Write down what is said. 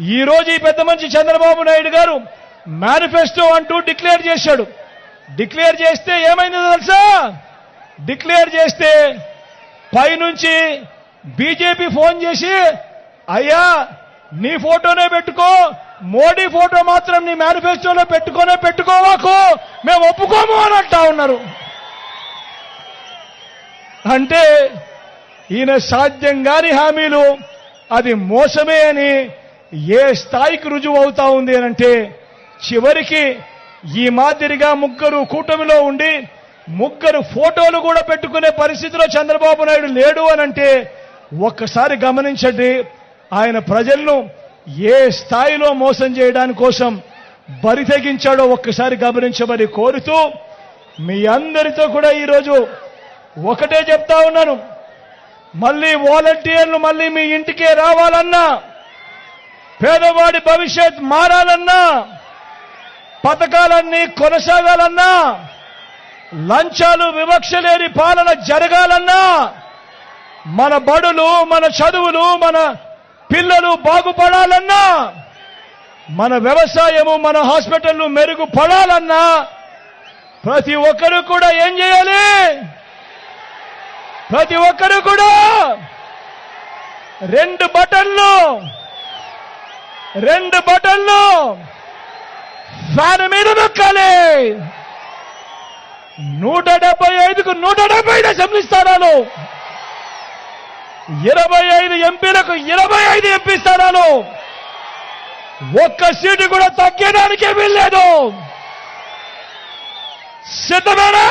ఈ రోజు ఈ పెద్ద మనిషి చంద్రబాబు నాయుడు గారు మేనిఫెస్టో అంటూ డిక్లేర్ చేశాడు. డిక్లేర్ చేస్తే ఏమైందో తెలుసా? డిక్లేర్ చేస్తే పైనుంచి బీజేపీ ఫోన్ చేసి అయ్యా నీ ఫోటోనే పెట్టుకో మోడీ ఫోటో మాత్రం నీ మేనిఫెస్టోలో పెట్టుకోనే పెట్టుకోవాకు మేము ఒప్పుకోము అని అంటా ఉన్నారు. అంటే ఈయన సాధ్యం కాని హామీలు అది మోసమే అని ఏ స్థాయికి రుజువు అవుతా ఉంది అనంటే చివరికి ఈ మాదిరిగా ముగ్గురు కూటమిలో ఉండి ముగ్గురు ఫోటోలు కూడా పెట్టుకునే పరిస్థితిలో చంద్రబాబు నాయుడు లేడు అనంటే ఒక్కసారి గమనించండి ఆయన ప్రజలను ఏ స్థాయిలో మోసం చేయడాని కోసం బరి తెగించాడో ఒక్కసారి గమనించమని కోరుతూ మీ అందరితో కూడా ఈరోజు ఒకటే చెప్తా ఉన్నాను. మళ్ళీ వాలంటీర్లు మళ్ళీ మీ ఇంటికే రావాలన్నా పేదవాడి భవిష్యత్ మారాలన్నా పథకాలన్నీ కొనసాగాలన్నా లంచాలు వివక్ష లేని పాలన జరగాలన్నా మన బడులు మన చదువులు మన పిల్లలు బాగుపడాలన్నా మన వ్యవసాయము మన హాస్పిటళ్ళు మెరుగుపడాలన్నా ప్రతి ఒక్కరూ కూడా ఏం చేయాలి? ప్రతి ఒక్కరూ కూడా రెండు బటన్లు రెండు బటన్లు ఫ్యాన్ మీద నొక్కాలి. నూట డెబ్బై ఐదుకు నూట డెబ్బై ఐదు అసెంబ్లీ స్థానాలు. ఇరవై ఐదు ఎంపీలకు ఇరవై ఐదు ఎంపీ స్థానాలు. ఒక్క సీటు కూడా తగ్గడానికే వీల్లేదు. సిద్ధమేనా?